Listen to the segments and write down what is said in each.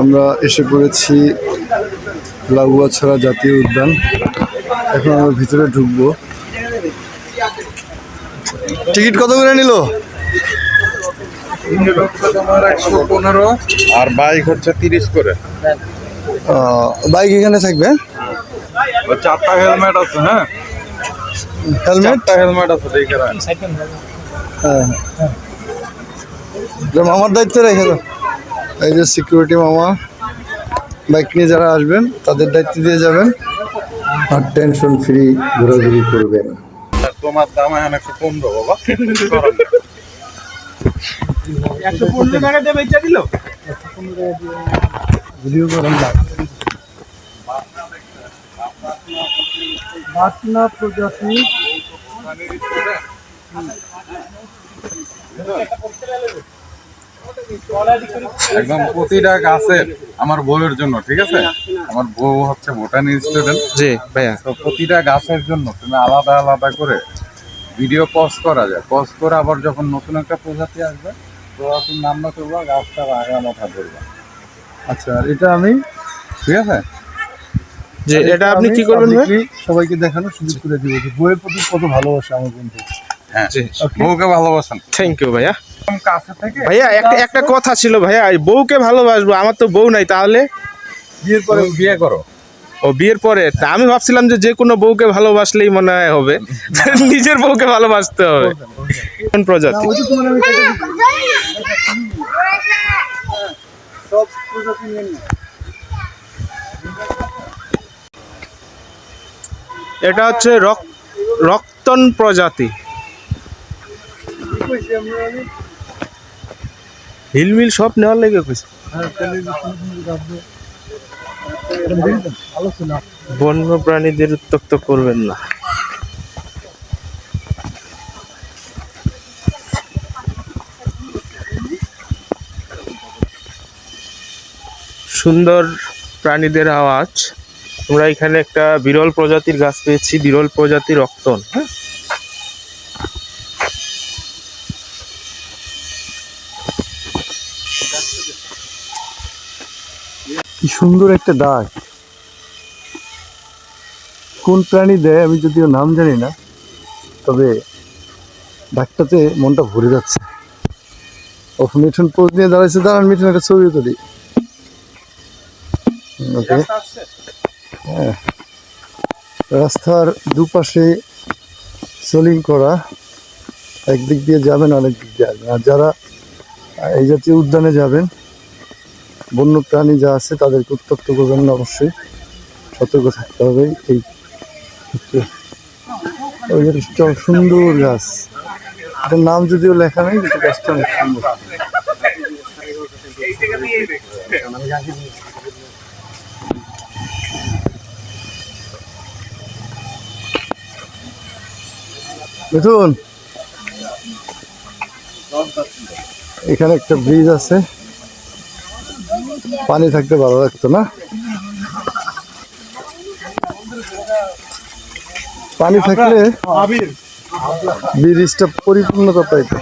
আমরা এসে পড়েছি লাগুয়াছড়া জাতীয় উদ্যান। এখন আমরা ভিতরে ঢুকবো। টিকিট কত করে নিল? পনেরো। আর বাইক হচ্ছে তিরিশ করে। বাইক এখানে থাকবে? চারটা হেলমেট আছে হ্যাঁ? হেলমেট? হেলমেট আছে দেখে। হ্যাঁ। মামার দায়িত্ব রেখে দাও। এই যে সিকিউরিটি মামা বাইক নিয়ে যারা আসবেন তাদের দায়িত্ব দিয়ে যাবেন। আর টেনশন ফ্রি ঘোরাঘুরি করবেন। তোমার দাম এখন একশো পনেরো বাবা। একশো পনেরো টাকা দিয়ে বেচা দিল? ভিডিও করেন পাটনা প্রজাতি। একদম প্রতিটা গাছের আমার বউয়ের জন্য ঠিক আছে? আমার বউ হচ্ছে ভুটানি স্টুডেন্ট জি ভাইয়া। তো প্রতিটা গাছের জন্য তুমি আলাদা আলাদা করে ভিডিও পজ করা যায়। পজ করে আবার যখন নতুন একটা প্রজাতি আসবে প্রজাতির নাম না করবা গাছটা আগা মাথা ধরবা। আচ্ছা আর এটা আমি ঠিক আছে? যে এটা আপনি কি করবেন সবাইকে দেখানোর সুযোগ করে দিব বইয়ের প্রতি কত ভালোবাসা আমার বন্ধু। হ্যাঁ বউকে ভালোবাসেন। থ্যাংক ইউ ভাইয়া। ভাইয়া একটা একটা কথা ছিল ভাইয়া এই বউকে ভালোবাসবো আমার তো বউ নাই তাহলে? বিয়ের পরে বিয়ে করো। ও বিয়ের পরে? তা আমি ভাবছিলাম যে যে কোনো বউকে ভালোবাসলেই মনে হয় হবে। নিজের বউকে ভালোবাসতে হবে। কোন প্রজাতি। এটা হচ্ছে রক রক্তন প্রজাতি কি কইছি আমরা আমি? হিলমিল সব নেওয়ার লেগে কইছে। বন্য প্রাণীদের উত্তক্ত করবেন না। সুন্দর প্রাণীদের আওয়াজ। আমরা এখানে একটা বিরল প্রজাতির গাছ পেয়েছি বিরল প্রজাতির রক্তন। হ্যাঁ। কি সুন্দর একটা ডাক কোন প্রাণী দেয় আমি যদিও নাম জানি না তবে ডাকটাতে মনটা ভরে যাচ্ছে। ও মিঠুন পোজ নিয়ে দাঁড়াইছে দাঁড়ান মিঠুন একটা ছবি তুলি। ওকে। হ্যাঁ। রাস্তার দুপাশে সোলিং করা একদিক দিয়ে যাবেন আরেক দিক দিয়ে আসবেন আর যারা এই জাতীয় উদ্যানে যাবেন বন্য প্রাণী যা আছে তাদেরকে উত্তপ্ত করবেন না অবশ্যই। সতর্ক থাকতে হবে। এই সুন্দর গাছ। এটার নাম যদিও লেখা নেই, কিন্তু গাছটা অনেক সুন্দর। মিথুন এখানে একটা ব্রিজ আছে। পানি থাকতে ভালো লাগতো না? পানি থাকলে ব্রিজটা পরিপূর্ণতা পাইতো।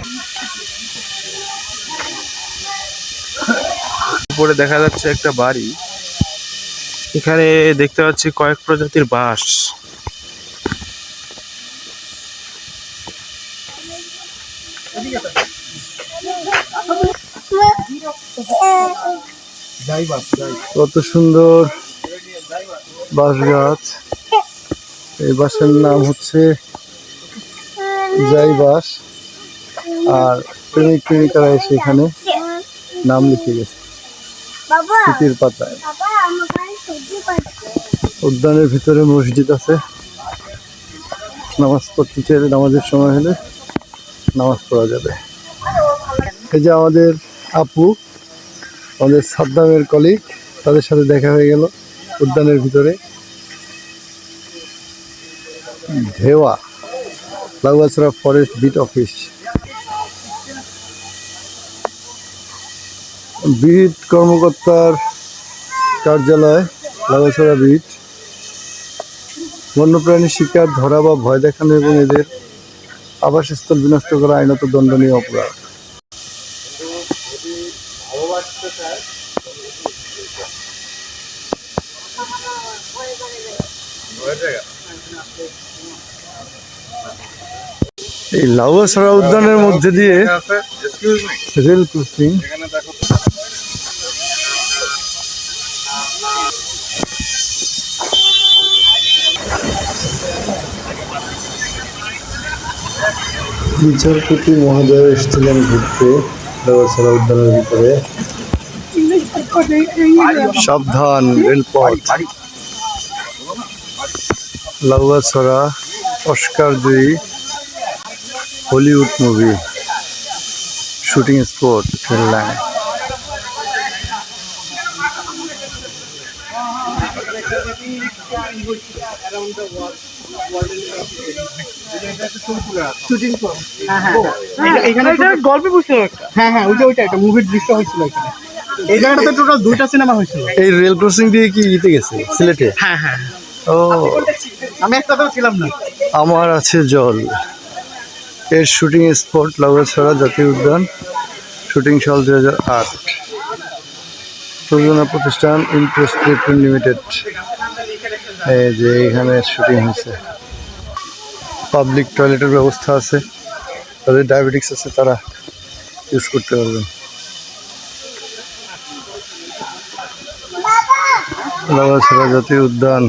উপরে দেখা যাচ্ছে একটা বাড়ি। এখানে দেখতে পাচ্ছি কয়েক প্রজাতির বাঁশ। কত সুন্দর বাঁশ গাছ এই বাঁশের নাম হচ্ছে যাই বাঁশ। আর প্রেমিক প্রেমিকারা এসে এখানে নাম লিখে গেছে। স্মৃতির পাতায়। উদ্যানের ভিতরে মসজিদ আছে। নামাজ পড়তে চাইলে নামাজের সময় হলে নামাজ পড়া যাবে। এই যে আমাদের আপু আমাদের সাদ্দামের কলিগ তাদের সাথে দেখা হয়ে গেল উদ্যানের ভিতরে। ঢেওয়া Lawachara forest beat office beat কর্মকর্তার কার্যালয় লাগাছড়া বিট বন্যপ্রাণী শিকার ধরা বা ভয় দেখানো এবং এদের আবাসস্থল বিনষ্ট করা আইনত দণ্ডনীয় অপরাধ। এই লাউয়াছড়া উদ্যানের মধ্যে দিয়ে রেল ক্রসিং। বিচারপতি মহাদয় এসেছিলেন ঘুরতে লাউসরা উদ্যানের ভিতরে। সাবধান রেলপথ। লাউয়াছড়া অস্কার জয়ী Hollywood movie. Shooting spot line এখানে গল্পে বুঝতে হ্যাঁ হ্যাঁ ওইটা ওইটা একটা মুভির দৃশ্য হয়েছিল এখানে। এই জায়গাটাতে টোটাল দুইটা সিনেমা হয়েছিল। এই রেল ক্রসিং দিয়ে কি ইতে গেছে? সিলেটে? হ্যাঁ হ্যাঁ ও। আমি একটাতেও ছিলাম না। আমার আছে জল। এর শুটিং স্পট লাউয়াছড়া জাতীয় উদ্যান শুটিং সাল দুই হাজার আট। প্রযোজনা প্রতিষ্ঠান ইমপ্রেস ট্রিটমেন্ট লিমিটেড এই যে এখানে শুটিং হয়েছে। পাবলিক টয়লেটের ব্যবস্থা আছে। তাদের ডায়াবেটিক্স আছে তারা ইউজ করতে পারবেন। লাউয়াছড়া জাতীয় উদ্যান।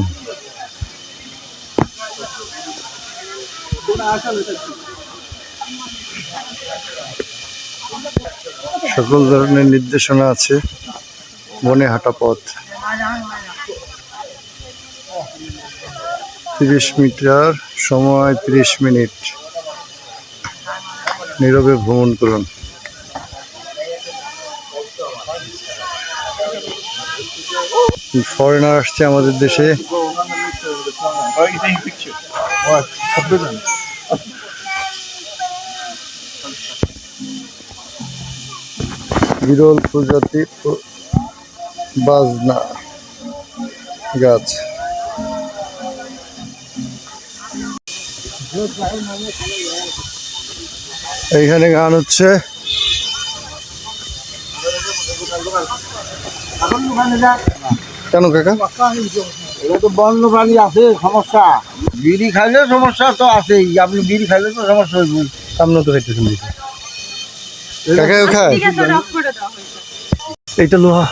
সকল ধরনের নির্দেশনা আছে, বনে হাঁটা পথ। তিরিশ মিটার সময় তিরিশ মিনিট। নীরবে ভ্রমণ করুন। ফরেনার আসছে আমাদের দেশে। বিরল প্রজাতি বাজনা গাছ। এইখানে গান হচ্ছে। কেন কাকা? এটা তো বন্য প্রাণী আছে সমস্যা। বিড়ি খাইলে সমস্যা তো আছেই। আপনি বিড়ি খাইলে তো সমস্যা হইব সামনে তো খাইতেছেন দেখি খায়? এইটা লোহা।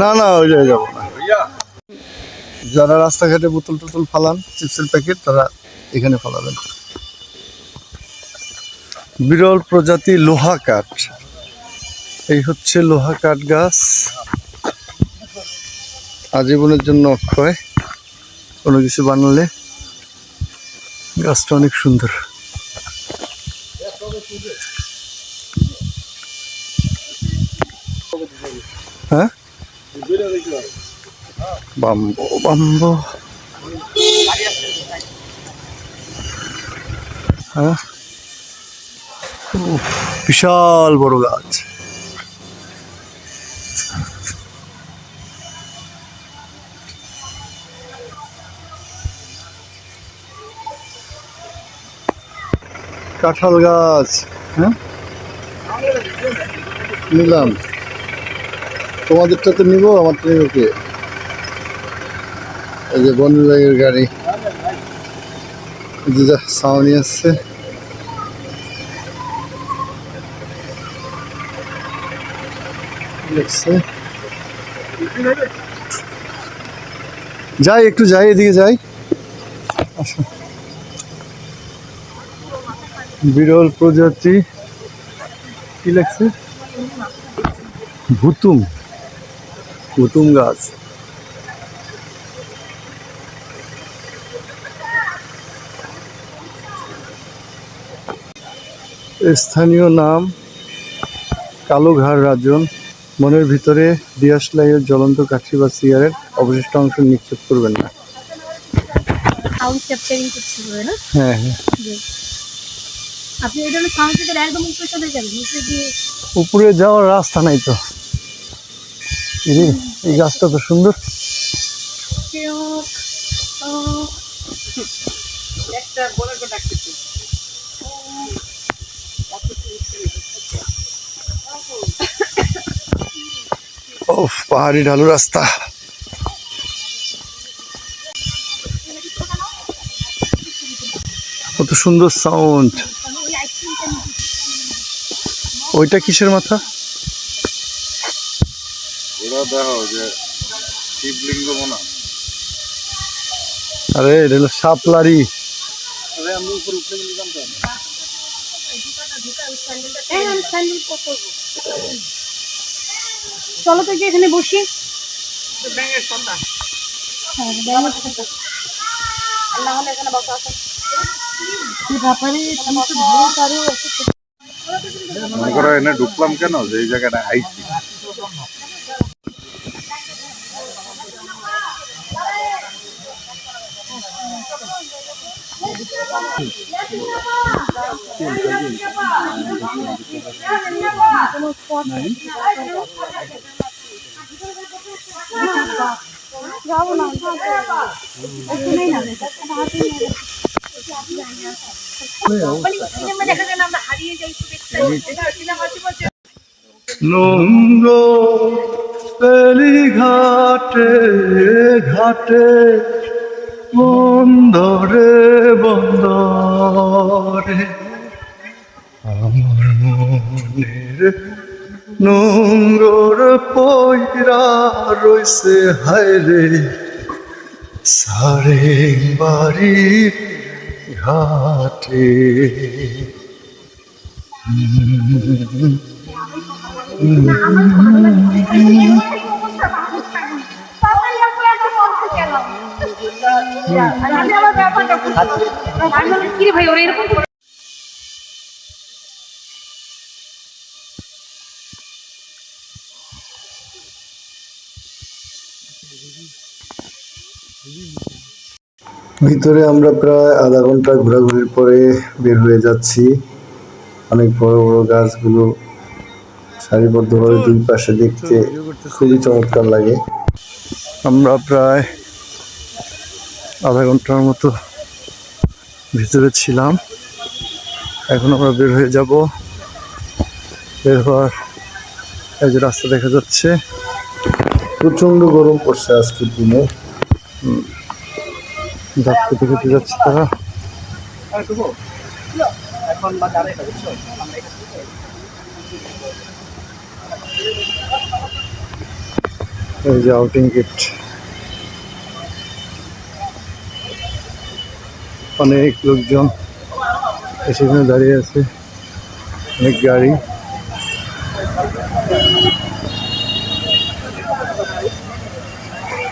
না না ওই জায়গায় যাব না। যারা রাস্তাঘাটে বোতল টোতল ফালান চিপসের প্যাকেট তারা এখানে ফালাবেন। বিরল প্রজাতি লোহা কাঠ। এই হচ্ছে লোহা কাঠ গাছ। আজীবনের জন্য অক্ষয়। কোনো কিছু বানালে গাছটা অনেক সুন্দর। হ্যাঁ? Bamboo bamboo. হ্যাঁ? বিশাল বড় গাছ। কাঁঠাল গাছ হ্যাঁ? নিলাম। তোমাদেরটা তো নিবো, আমারটা নিব কে? এই যে বন বিভাগের গাড়ি যা, সাউনি আসছে। দেখছে যাই, একটু যাই, এদিকে যাই। বিরল প্রজাতি। কি লাগছে? ভুতুম। ভুতুম গাছ। স্থানীয় নাম কালোঘাড় রাজন। মনের ভিতরে দিয়াশলাইয়ের জ্বলন্ত কাঠি বা সিগারেট অবশিষ্ট অংশ নিক্ষেপ করবেন না। সাউন্ড ক্যাপচারিং করছি না? হ্যাঁ হ্যাঁ। আপনি এই সাউন্ড একদম উপরে চলে যাবেন উপরে দিয়ে উপরে যাওয়ার রাস্তা নাই তো। এই এই গাছটা তো সুন্দর। আহ, ও পাহাড়ি ঢালু রাস্তা। কত সুন্দর সাউন্ড ওইটা কিসের মাথা। আরে এটা হলো সাপলারি আমি চলো তো যে এখানে বসি। হ্যাঁ, এখানে বসা আছে মনে করো এনে ঢুকলাম কেন? যে এই জায়গাটা আইছি। যাব না দেখা যায় আমরা ঘাটে ঘাটে বন্দরে বন্দরে। আমার মনের নোংর পয়রা রইছে হায়রে সারে বাড়ির ঘাটে। ভিতরে আমরা প্রায় আধা ঘণ্টা ঘোরাঘুরির পরে বের হয়ে যাচ্ছি। অনেক বড় বড় গাছগুলো সারিবদ্ধভাবে দুই পাশে দেখতে খুবই চমৎকার লাগে। আমরা প্রায় আধা ঘণ্টার মতো ভিতরে ছিলাম। এখন আমরা বের হয়ে যাব। বের হওয়ার এই যে রাস্তা দেখা যাচ্ছে। প্রচণ্ড গরম পড়ছে আজকের দিনে। ডাক খেতে যাচ্ছে তারা। এই যে আউটিং গেট অনেক লোকজন সেখানে দাঁড়িয়ে আছে অনেক গাড়ি।